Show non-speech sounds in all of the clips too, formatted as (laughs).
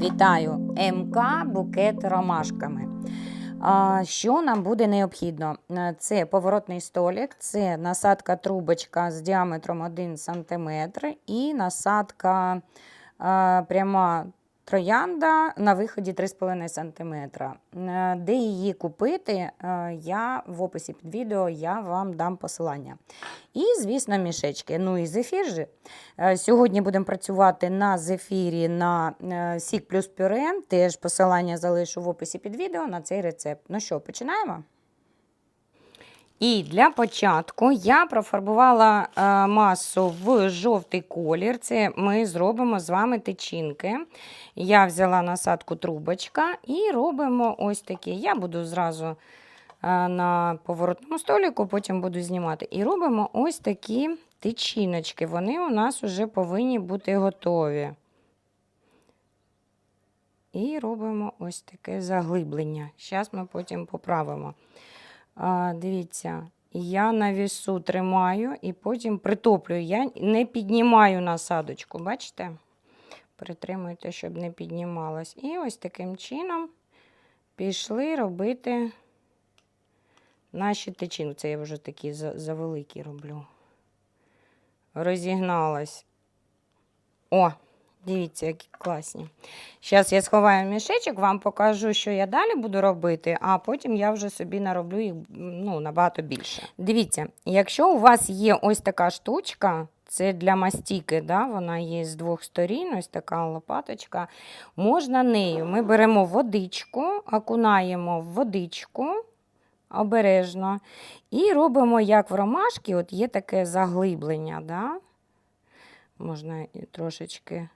Вітаю! МК букет ромашками. Що нам буде необхідно? Е, Це поворотний столик, це насадка трубочка з діаметром 1 см і насадка пряма троянда на виході 3,5 см. Е, Де її купити, е, я в описі під відео я вам дам посилання. І, звісно, мішечки. Ну і зефір же. Е, Сьогодні будемо працювати на зефірі на сік плюс пюре. Теж посилання залишу в описі під відео на цей рецепт. Ну що, починаємо? І для початку я профарбувала е, масу в жовтий колір. Це ми зробимо з вами тичинки. Я взяла насадку трубочка і робимо ось такі. Я буду зразу е, на поворотному столику, потім буду знімати. І робимо ось такі тичиночки. Вони у нас вже повинні бути готові. І робимо ось таке заглиблення. Зараз ми потім поправимо. А, дивіться, я на вісу тримаю і потім притоплюю. Я не піднімаю насадочку, бачите? Притримуйте, щоб не піднімалась. І ось таким чином пішли робити наші тичинки. Це я вже такі за- завеликі роблю. Розігналась. О, дивіться, які класні. Зараз я сховаю мішечок, вам покажу, що я далі буду робити, а потім я вже собі нароблю їх ну, набагато більше. Дивіться, якщо у вас є ось така штучка, це для мастіки, да? вона є з двох сторін, ось така лопаточка. Можна нею. Ми беремо водичку, окунаємо в водичку обережно і робимо, як в ромашки, от є таке заглиблення. Да? Можна трошечки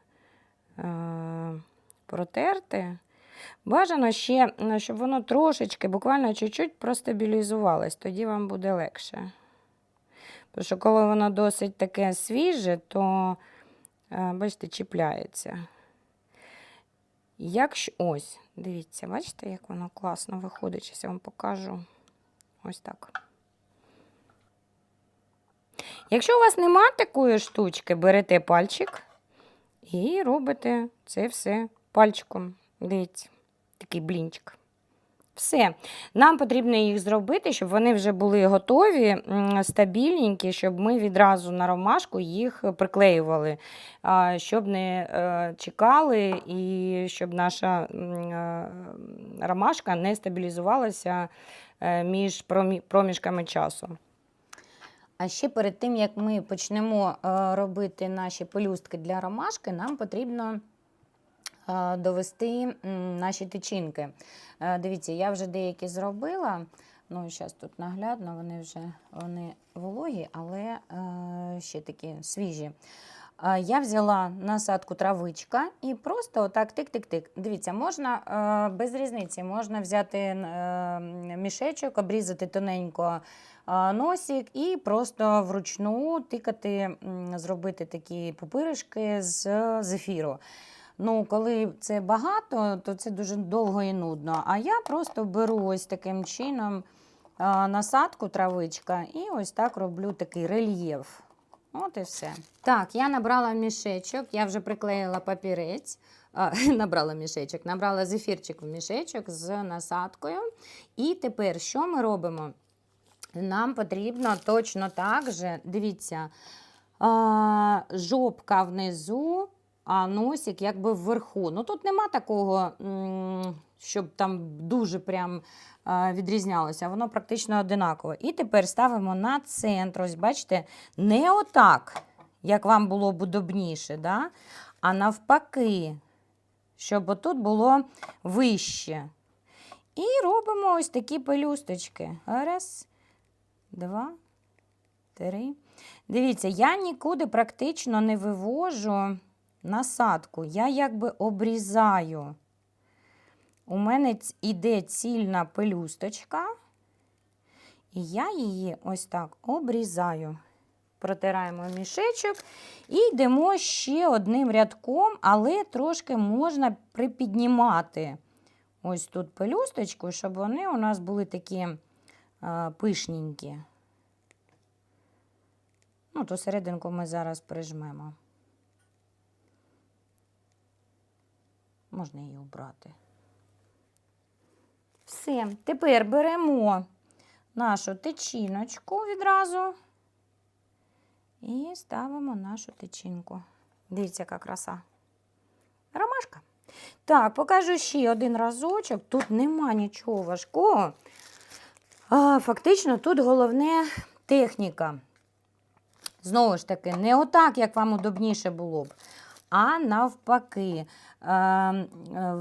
протерти. Бажано ще, ну, щоб воно трошечки, буквально чуть-чуть простабілізувалось, тоді вам буде легше. Тому що коли воно досить таке свіже, то, е, бачите, чіпляється. Якщо ось, дивіться, бачите, як воно класно виходить. Зараз я вам покажу. Ось так. Якщо у вас нема такої штучки, берете пальчик і робите це все пальчиком. Дивіться, такий блінчик. Все. Нам потрібно їх зробити, щоб вони вже були готові, стабільненькі, щоб ми відразу на ромашку їх приклеювали, щоб не е, чекали і щоб наша е, ромашка не стабілізувалася е, між проміжками часу. А ще перед тим, як ми почнемо е, робити наші пелюстки для ромашки, нам потрібно е, довести наші тичинки. Е, Дивіться, я вже деякі зробила. Ну, зараз тут наглядно, вони вже вони вологі, але ще такі свіжі. Е, Я взяла насадку травичка і просто отак тик-тик-тик. Дивіться, можна е, без різниці, можна взяти е, мішечок, обрізати тоненько носик і просто вручну тикати, зробити такі пупиришки з зефіру. Ну, коли це багато, то це дуже довго і нудно. А я просто беру ось таким чином насадку травичка і ось так роблю такий рельєф. От і все. Так, я набрала мішечок, я вже приклеїла папірець. А, (laughs) набрала мішечок, набрала зефірчик в мішечок з насадкою. І тепер що ми робимо? Нам потрібно точно так же, дивіться, а, жопка внизу, а носик якби вверху. Ну тут нема такого, м, щоб там дуже прям а, відрізнялося. Воно практично одинаково. І тепер ставимо на центр. Ось бачите, не отак, як вам було удобніше, да? а навпаки, щоб отут було вище. І робимо ось такі пелюсточки. Раз, два, три. Дивіться, я нікуди практично не вивожу насадку. Я якби обрізаю. У мене іде цільна пелюсточка, і я її ось так обрізаю. Протираємо мішечок і йдемо ще одним рядком, але трошки можна припіднімати ось тут пелюсточку, щоб вони у нас були такі а, пишненькі. Ну, то серединку ми зараз прижмемо. Можна її обрати. Все, тепер беремо нашу течіночку відразу і ставимо нашу течінку. Дивіться, яка краса. Ромашка. Так, покажу ще один разочок. Тут нема нічого важкого. А, фактично, тут головне техніка. Знову ж таки, не отак, як вам удобніше було б, а навпаки, е, е,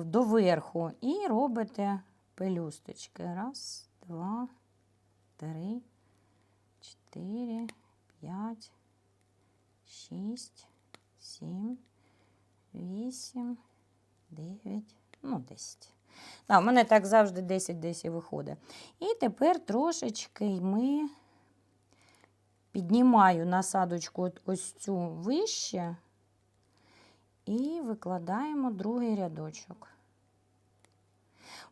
доверху. І робите пелюсточки. Раз, два, три, чотири, п'ять, шість, сім, вісім, дев'ять, ну, десять. А, у мене так завжди 10 десь і виходить. І тепер трошечки ми піднімаю насадочку ось цю вище і викладаємо другий рядочок.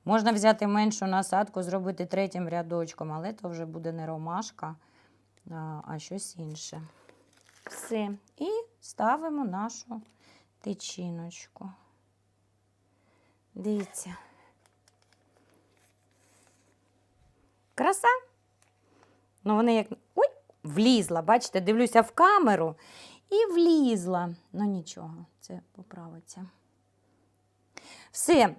Можна взяти меншу насадку, зробити третім рядочком, але то вже буде не ромашка, а, щось інше. Все. І ставимо нашу тичиночку. Дивіться. Краса. Ну, вони як. Ой, влізла. Бачите, дивлюся в камеру і влізла. Ну нічого, це поправиться. Все, е,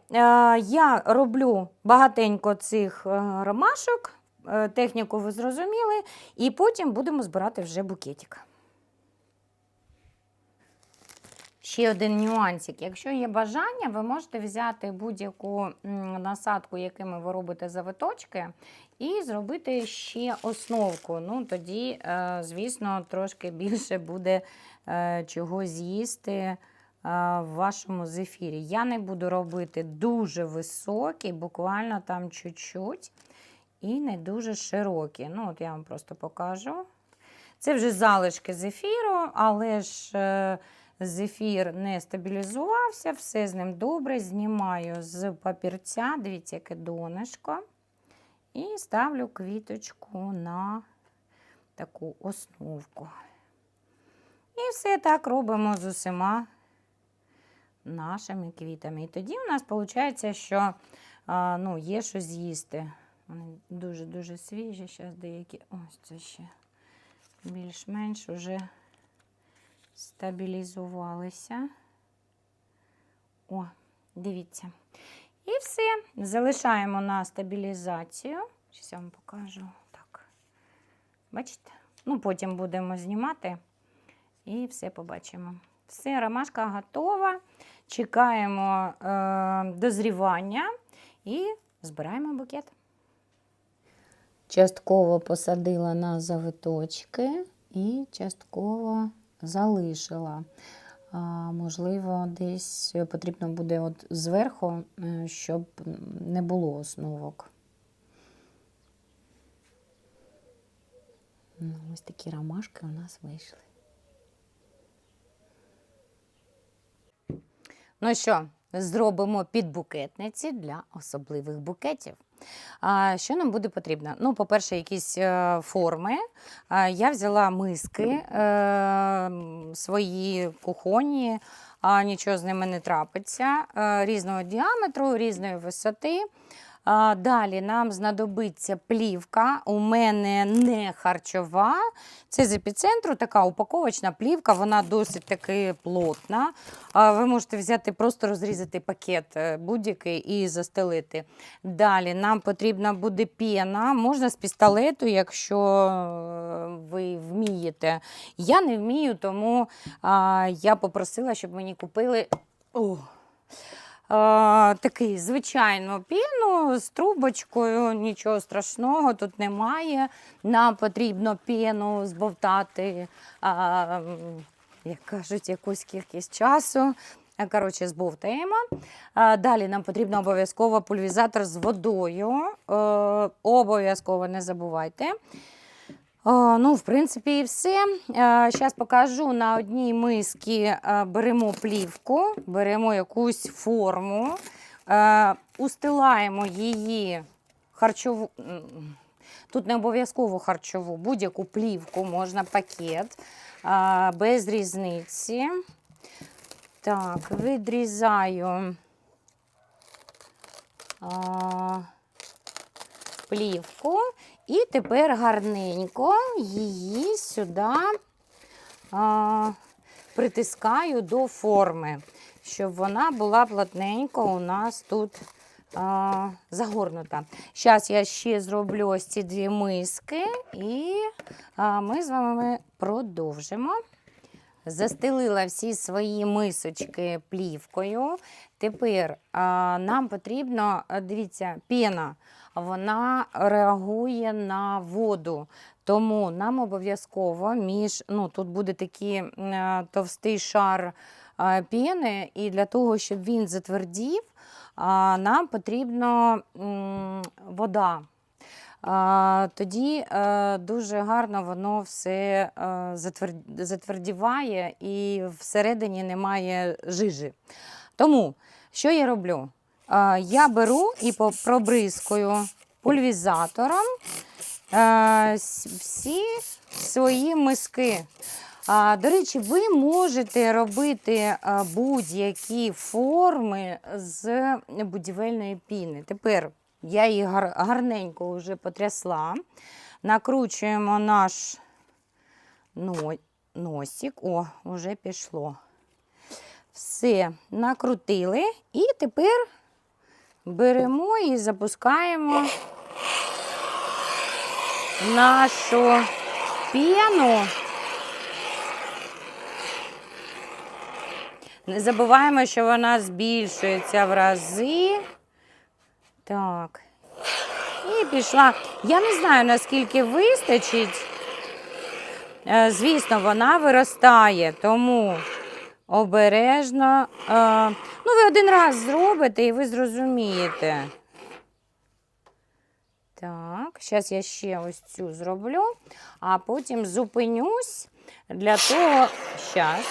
я роблю багатенько цих е, ромашок. Е, техніку ви зрозуміли, і потім будемо збирати вже букетик. Ще один нюансик. Якщо є бажання, ви можете взяти будь-яку насадку, якими ви робите завиточки, і зробити ще основку. Ну, тоді, звісно, трошки більше буде чого з'їсти в вашому зефірі. Я не буду робити дуже високі, буквально там чуть-чуть, і не дуже широкі. Ну, от я вам просто покажу. Це вже залишки зефіру, але ж. е, Зефір не стабілізувався, все з ним добре. Знімаю з папірця, дивіться, яке донышко. І ставлю квіточку на таку основку. І все так робимо з усіма нашими квітами. І тоді у нас виходить, що ну, є що з'їсти. Вони дуже-дуже свіжі. Зараз деякі. Ось це ще більш-менш уже стабілізувалися. О, дивіться. І все. Залишаємо на стабілізацію. Зараз я вам покажу. Так. Бачите? Ну, потім будемо знімати і все побачимо. Все, ромашка готова. Чекаємо е, дозрівання і збираємо букет. Частково посадила на завиточки і частково залишила. А, можливо, десь потрібно буде от зверху, щоб не було основок. Ну, ось такі ромашки у нас вийшли. Ну що, зробимо підбукетниці для особливих букетів. А, Що нам буде потрібно? Ну, по-перше, якісь е, форми. Я взяла миски е, свої кухонні, а нічого з ними не трапиться. е, Різного діаметру, різної висоти. Далі нам знадобиться плівка. У мене не харчова. Це з епіцентру, така упаковочна плівка, вона досить таки плотна. Ви можете взяти, просто розрізати пакет е, будь-який і застелити. Далі нам потрібна буде пена, можна з пістолету, якщо е, ви вмієте. Я не вмію, тому я попросила, щоб мені купили. О! Е, такий звичайну піну з трубочкою, нічого страшного тут немає. Нам потрібно піну збовтати, а, як кажуть, якусь кількість часу. Е, Коротше, збовтаємо. Далі нам потрібно обов'язково пульвізатор з водою. Е, Обов'язково не забувайте. Ну, в принципі, і все. Зараз покажу на одній мисці е, беремо плівку, беремо якусь форму, устилаємо її харчову. Тут не обов'язково харчову, будь-яку плівку, можна пакет, без різниці. Так, відрізаю плівку. І тепер гарненько її сюди а, притискаю до форми, щоб вона була плотненько у нас тут а, загорнута. Зараз я ще зроблю ось ці дві миски, і а, ми з вами продовжимо. Застелила всі свої мисочки плівкою. Тепер а, нам потрібно, дивіться, піна, вона реагує на воду. Тому нам обов'язково між, ну тут буде такий е, товстий шар е, піни, і для того, щоб він затвердів, нам потрібна вода. Тоді е, дуже гарно воно все затвердіває і всередині немає жижі. Тому що я роблю? Е, Я беру і пробризкую пульвізатором е, всі свої миски. До речі, ви можете робити е, будь-які форми з будівельної піни. Тепер я її гарненько вже потрясла. Накручуємо наш носик. О, вже пішло. Все, накрутили. І тепер беремо і запускаємо нашу піну. Не забуваємо, що вона збільшується в рази. Так. І пішла. Я не знаю, наскільки вистачить. Е, Звісно, вона виростає, тому обережно. Е, Ну, ви один раз зробите і ви зрозумієте. Так, зараз я ще ось цю зроблю, а потім зупинюсь для того. Щас.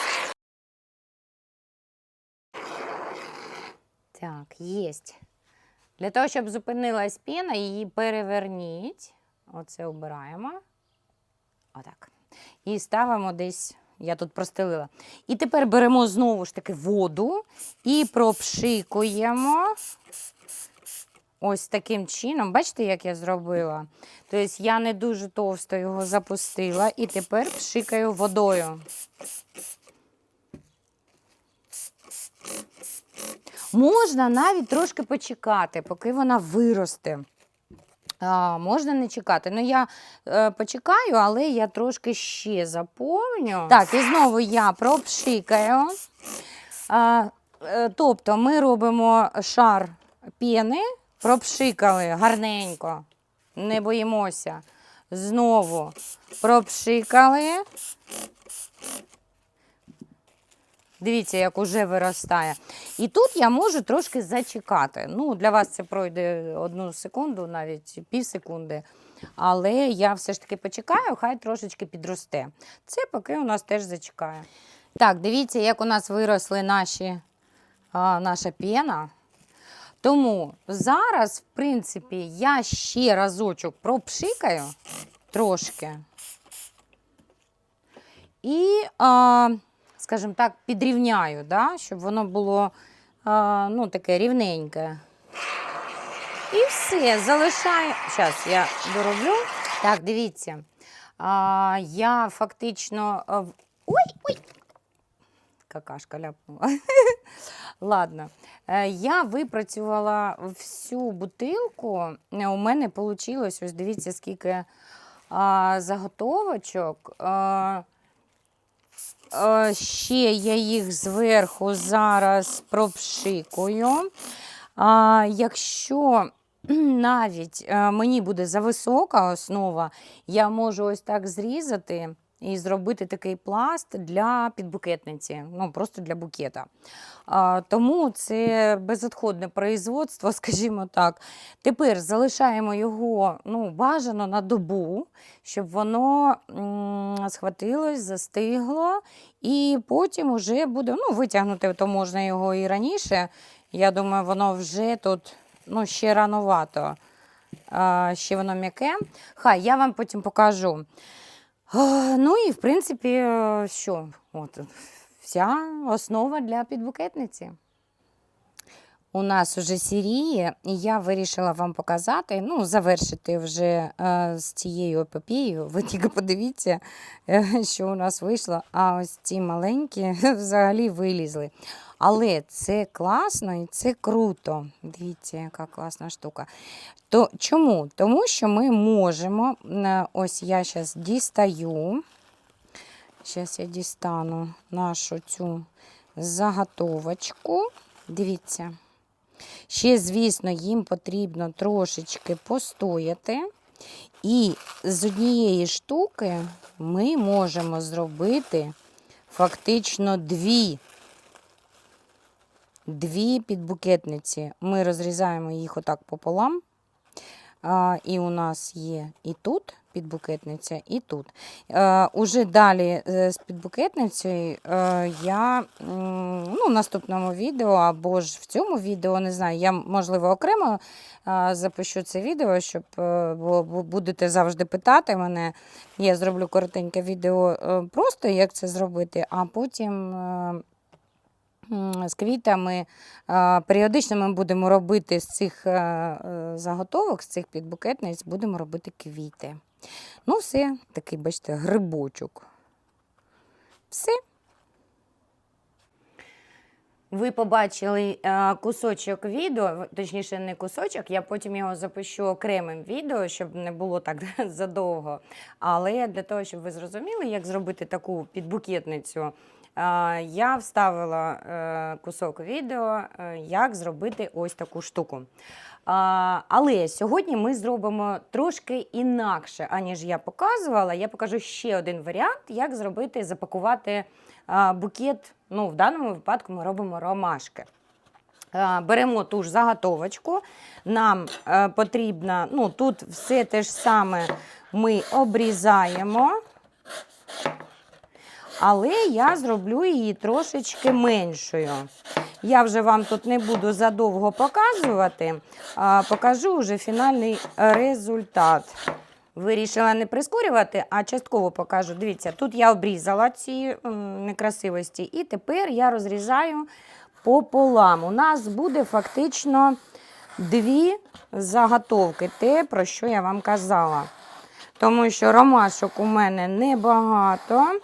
Так, єсть. Для того, щоб зупинилась піна, її переверніть. Оце обираємо. Отак. І ставимо десь, я тут простелила. І тепер беремо знову ж таки воду і пропшикуємо. Ось таким чином. Бачите, як я зробила? Тобто я не дуже товсто його запустила і тепер пшикаю водою. Можна навіть трошки почекати, поки вона виросте. А, можна не чекати. Ну, я е, почекаю, але я трошки ще заповню. Так, і знову я пропшикаю. А, е, тобто ми робимо шар піни, пропшикали гарненько, не боїмося. Знову пропшикали. Дивіться, як уже виростає. І тут я можу трошки зачекати. Ну, для вас це пройде одну секунду, навіть пів секунди. Але я все ж таки почекаю, хай трошечки підросте. Це поки у нас теж зачекає. Так, дивіться, як у нас виросли наші, а, наша пена. Тому зараз, в принципі, я ще разочок пропшикаю трошки. І, а, скажімо так, підрівняю, да, щоб воно було а, ну, таке рівненьке. І все, залишаю. Зараз я дороблю. Так, дивіться. А, я фактично. а, в- Ой, ой! Какашка ляпнула. (laughs) Ладно. Е, Я випрацювала всю бутилку. Е, У мене вийшло, ось дивіться, скільки а, заготовочок. А, Е, Ще я їх зверху зараз пропшикую. А, Якщо (clears throat) навіть е, мені буде зависока основа, я можу ось так зрізати і зробити такий пласт для підбукетниці, ну просто для букета. А, Тому це безотходне производство, (laughs) скажімо так. Тепер залишаємо його ну, бажано на добу, щоб воно м, схватилось, застигло, і потім вже буде ну, витягнути, то можна його і раніше. Я думаю, воно вже тут ну, ще рановато. А, ще воно м'яке. Хай я вам потім покажу. Ну і в принципі, е, що? От, вся основа для підбукетниці. у нас уже сіріє, і я вирішила вам показати, ну, завершити вже е, з цією епопією. Ви тільки подивіться, е, що у нас вийшло. А ось ці маленькі (laughs) взагалі вилізли. Але це класно і це круто. Дивіться, яка класна штука. То, чому? Тому що ми можемо, е, ось я зараз дістаю. Зараз я дістану нашу цю заготовочку. Дивіться. Ще, звісно, їм потрібно трошечки постояти. І з однієї штуки ми можемо зробити фактично дві. Дві підбукетниці. Ми розрізаємо їх отак пополам. І у нас є і тут підбукетниця, і тут. Уже далі е, з підбукетницею е, я ну, в наступному відео або ж в цьому відео, не знаю, я, можливо, окремо е, запишу це відео, щоб е, бо, будете завжди питати мене. Я зроблю коротеньке відео просто, як це зробити, а потім. З квітами. Періодично ми будемо робити з цих е, е, заготовок, з цих підбукетниць, будемо робити квіти. Ну, все, такий, бачите, грибочок. Все. Ви побачили е, кусочок відео, точніше, не кусочок, я потім його запишу окремим відео, щоб не було так (laughs) задовго. Але для того, щоб ви зрозуміли, як зробити таку підбукетницю, я вставила е, кусок відео, е, як зробити ось таку штуку. Але сьогодні ми зробимо трошки інакше, аніж я показувала. Я покажу ще один варіант, як зробити, запакувати букет. Ну, в даному випадку ми робимо ромашки. Беремо ту ж заготовочку. Нам е, потрібно, ну тут все те ж саме ми обрізаємо, але я зроблю її трошечки меншою. Я вже вам тут не буду задовго показувати, а покажу вже фінальний результат. Вирішила не прискорювати, а частково покажу. Дивіться, тут я обрізала ці некрасивості, і тепер я розрізаю пополам. У нас буде фактично дві заготовки, те, про що я вам казала. Тому що ромашок у мене небагато.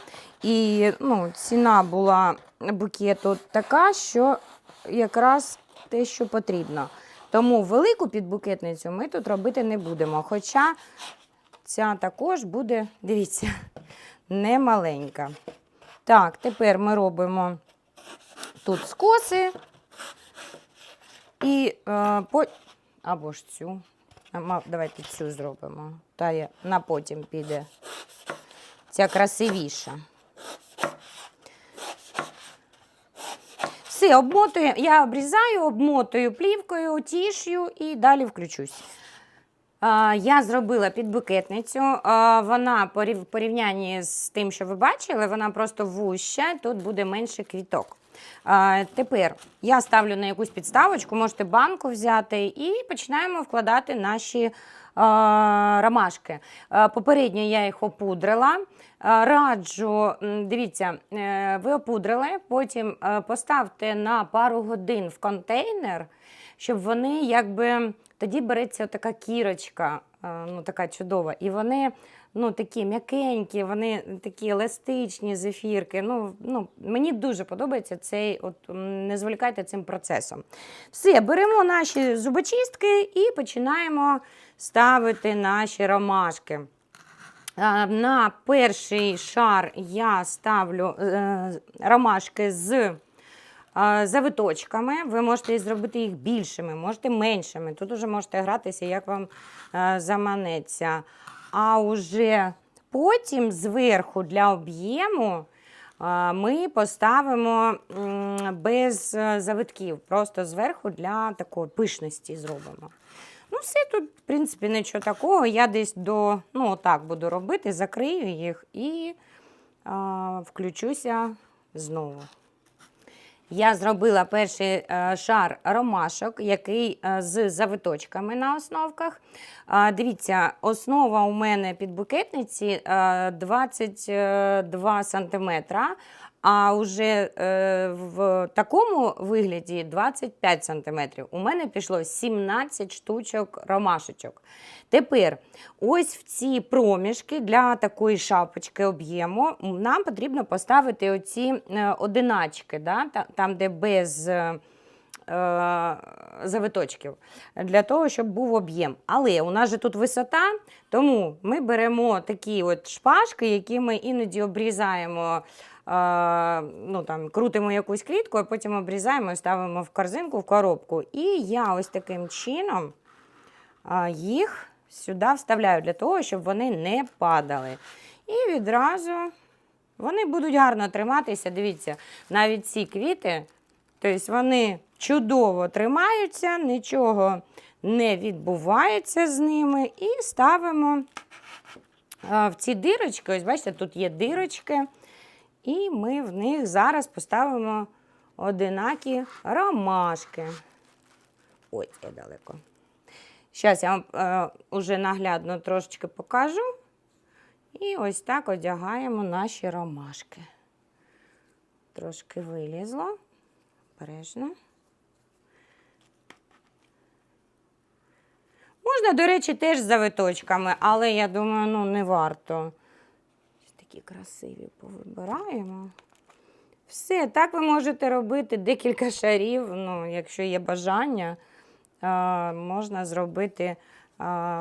І ну, ціна була букету така, що якраз те, що потрібно. Тому велику підбукетницю ми тут робити не будемо. Хоча ця також буде, дивіться, (laughs) немаленька. Так, тепер ми робимо тут скоси і е, по... або ж цю. Давайте цю зробимо. Та на потім піде. Ця красивіша. Все, обмотую, я обрізаю, обмотую плівкою, тіш'ю і далі включусь. Я зробила підбукетницю. Вона в порівнянні з тим, що ви бачили, вона просто вуща, тут буде менше квіток. Тепер я ставлю на якусь підставочку, можете банку взяти і починаємо вкладати наші ромашки. Попередньо я їх опудрила. Раджу, дивіться, е, ви опудрили, потім е, поставте на пару годин в контейнер, щоб вони якби тоді береться така кірочка, е, ну така чудова, і вони ну, такі м'якенькі, вони такі еластичні зефірки. Ну, ну, мені дуже подобається цей, от не зволікайте цим процесом. Все, беремо наші зубочистки і починаємо ставити наші ромашки. На перший шар я ставлю е, ромашки з е, завиточками. Ви можете зробити їх більшими, можете меншими. Тут уже можете гратися, як вам е, заманеться. А уже потім зверху для об'єму ми поставимо без е, завитків, просто зверху для такої пишності зробимо. Ну, все тут, в принципі, нічого такого. Я десь до, ну, отак буду робити, закрию їх і а, включуся знову. Я зробила перший е, шар ромашок, який е, з завиточками на основках. Дивіться, основа у мене під букетниці е, 22 см, а вже е, в такому вигляді 25 см. У мене пішло 17 штучок ромашечок. Тепер ось в ці проміжки для такої шапочки об'єму нам потрібно поставити оці е, одиначки, да? там, де без. е, е, завиточків для того, щоб був об'єм. Але у нас же тут висота, тому ми беремо такі от шпажки, які ми іноді обрізаємо. Ну, там, крутимо якусь клітку, а потім обрізаємо і ставимо в корзинку, в коробку. І я ось таким чином їх сюди вставляю для того, щоб вони не падали. І відразу вони будуть гарно триматися. Дивіться, навіть ці квіти, тобто вони чудово тримаються, нічого не відбувається з ними. І ставимо в ці дирочки. Ось бачите, тут є дирочки. І ми в них зараз поставимо одинакі ромашки. Ой, це далеко. Зараз я вам е, уже наглядно трошечки покажу. І ось так одягаємо наші ромашки. Трошки вилізло. Обережно. Можна, до речі, теж завиточками, але я думаю, ну не варто. Такі красиві повибираємо. Все, так ви можете робити декілька шарів, ну, якщо є бажання можна зробити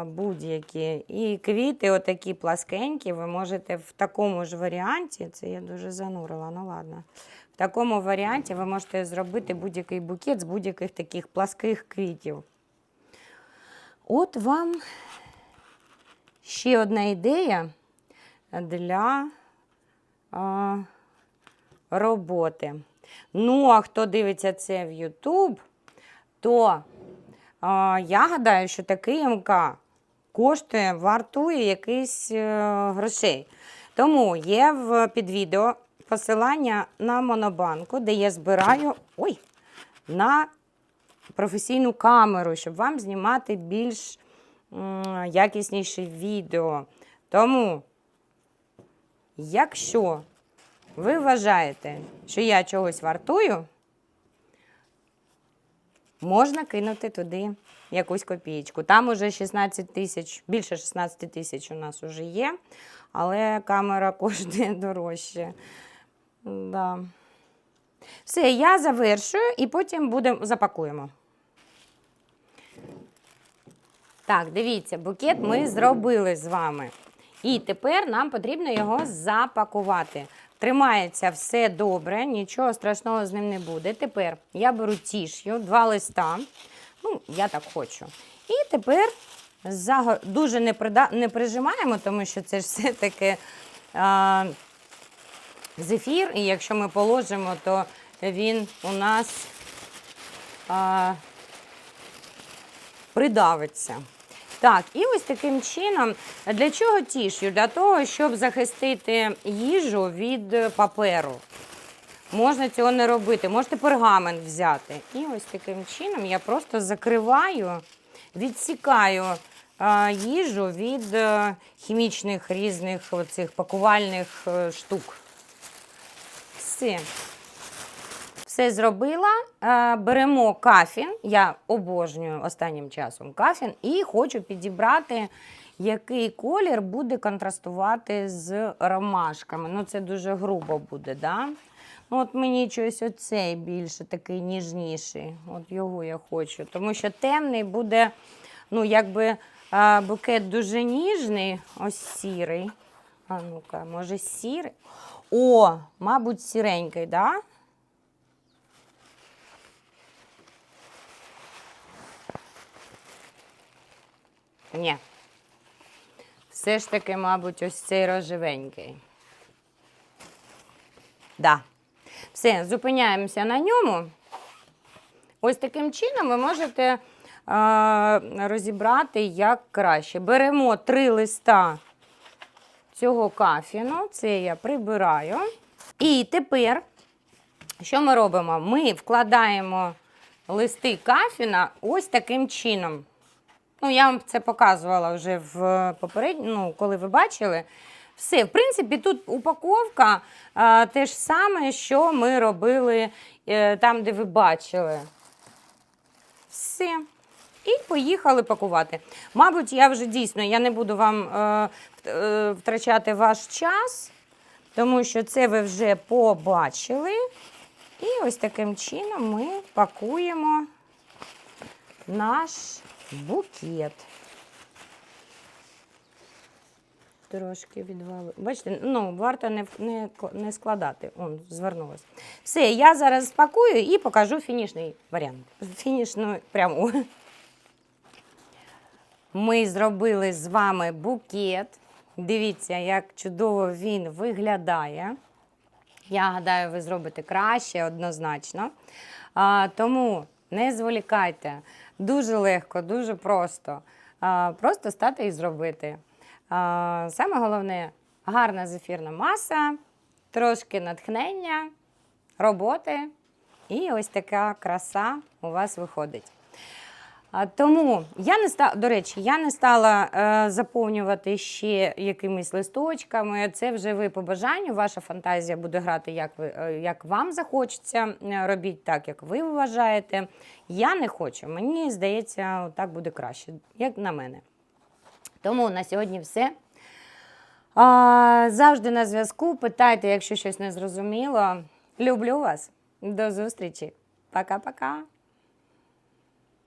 будь-які. І квіти, отакі пласкенькі, ви можете в такому ж варіанті, це я дуже занурила, ну ладно. В такому варіанті ви можете зробити будь-який букет з будь-яких таких пласких квітів. От вам ще одна ідея для роботи. Ну, а хто дивиться це в YouTube, то я гадаю, що такий МК коштує, вартує якийсь е, грошей. Тому є в під відео посилання на монобанку, де я збираю ой, на професійну камеру, щоб вам знімати більш м, якісніше відео. Тому, якщо ви вважаєте, що я чогось вартую, можна кинути туди якусь копієчку. Там уже 16 тисяч, більше 16 тисяч у нас вже є, але камера (laughs) коштує дорожче. Да. Все, я завершую і потім будемо запакуємо. Так, дивіться, букет ми зробили з вами. І тепер нам потрібно його запакувати. Тримається все добре, нічого страшного з ним не буде. Тепер я беру тіш'ю, два листа. Ну, я так хочу. І тепер дуже не, не прижимаємо, тому що це ж все-таки а, зефір. І якщо ми положимо, то він у нас а, придавиться. Так, і ось таким чином. Для чого тіш'ю? Для того, щоб захистити їжу від е, паперу. Можна цього не робити. Можете пергамент взяти. І ось таким чином я просто закриваю, відсікаю е, їжу від е, хімічних різних оцих пакувальних штук. Все. Все зробила. Е, Беремо кафін. Я обожнюю останнім часом кафін і хочу підібрати, який колір буде контрастувати з ромашками. Ну, це дуже грубо буде, да? Ну, от мені щось оцей більше такий ніжніший. От його я хочу. Тому що темний буде, ну, якби е, букет дуже ніжний, ось сірий. А ну-ка, може, сірий? О, мабуть, сіренький? Да? Ні. Все ж таки, мабуть, ось цей рожевенький. Да. Все, зупиняємося на ньому. Ось таким чином ви можете е, розібрати як краще. Беремо три листа цього кафіну, це я прибираю. І тепер, що ми робимо? Ми вкладаємо листи кафіна ось таким чином. Ну, я вам це показувала вже в попередньому, ну, коли ви бачили. Все, в принципі, тут упаковка а, те ж саме, що ми робили е, там, де ви бачили. Все. І поїхали пакувати. Мабуть, я вже дійсно я не буду вам е, е, втрачати ваш час, тому що це ви вже побачили. І ось таким чином ми пакуємо наш букет. Трошки відвали. Бачите, ну, варто не, не, не складати. Он, звернулось. Все, я зараз спакую і покажу фінішний варіант. Фінішну пряму. Ми зробили з вами букет. Дивіться, як чудово він виглядає. Я гадаю, ви зробите краще однозначно. А, тому не зволікайте. Дуже легко, дуже просто. Просто стати і зробити. Саме головне гарна зефірна маса, трошки натхнення, роботи. І ось така краса у вас виходить. Тому я не ста... до речі, я не стала е, заповнювати ще якимись листочками. Це вже ви по бажанню. Ваша фантазія буде грати, як ви е, як вам захочеться. Е, Робіть так, як ви вважаєте. Я не хочу. Мені здається, так буде краще, як на мене. Тому на сьогодні все. А, завжди на зв'язку. Питайте, якщо щось не зрозуміло. Люблю вас. До зустрічі. Пока-пока.